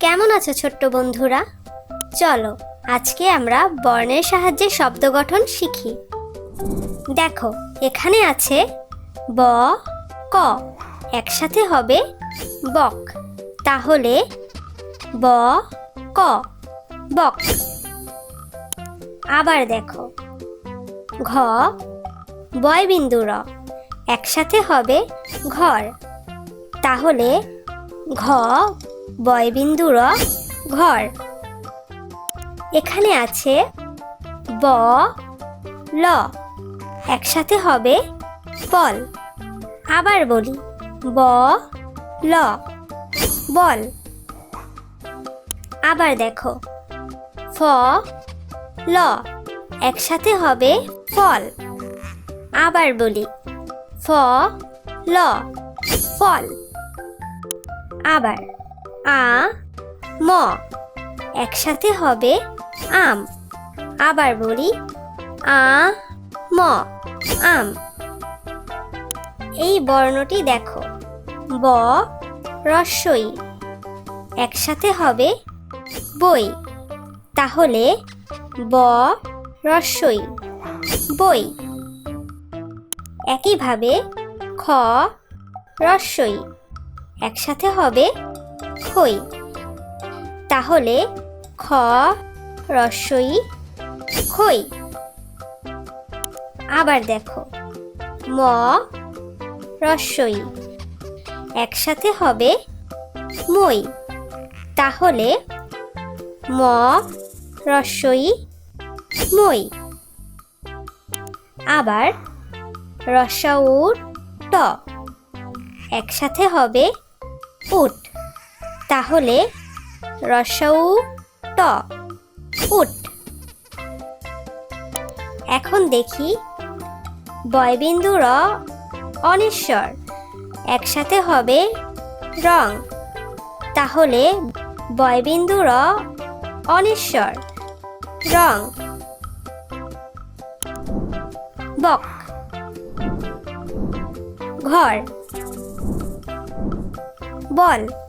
কেমন আছো ছোট্ট বন্ধুরা? চলো, আজকে আমরা বর্ণের সাহায্যে শব্দ গঠন শিখি। দেখো, এখানে আছে ব, ক। একসাথে হবে বক। তাহলে ব, ক, বক। আবার দেখো, ঘ বয় বিন্দু র। একসাথে হবে ঘর। তাহলে ঘ বয়বিন্দু র ঘর। এখানে আছে ব, ল। একসাথে হবে বল। আবার বলি, ব, ল। বল। আবার দেখো, ফ, ল। একসাথে হবে ফল। আবার বলি, ফ, ল, ফল। আবার। আ, ম। একসাথে হবে আম। আবার বলি, আ, ম, আম। এই বর্ণটি দেখো। ব, রস্যই। একসাথে হবে বই। তাহলে ব, রস্যই, বই। একইভাবে খ, রস্যই। একসাথে হবে খই তাহলে খ, রস্যই, খই। আবার দেখো, ম, রস্যই। একসাথে হবে মই। তাহলে ম, রস্যই, মই। আবার রসাউর ট। একসাথে হবে উট। তাহলে রসাউ ট, উট। এখন দেখি বয়বিন্দু র, অনেশ্বর। একসাথে হবে রং। তাহলে বয়বিন্দু র, অনেশ্বর। রং। বক। ঘর। বল।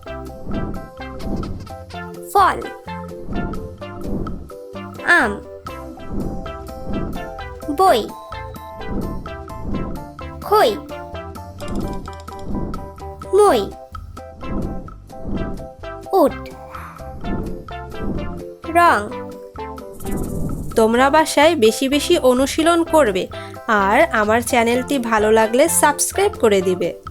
ফল। আম। বই। খই। মই। উট। রং। তোমরা বাসায় বেশি বেশি অনুশীলন করবে আর আমার চ্যানেলটি ভালো লাগলে সাবস্ক্রাইব করে দিবে।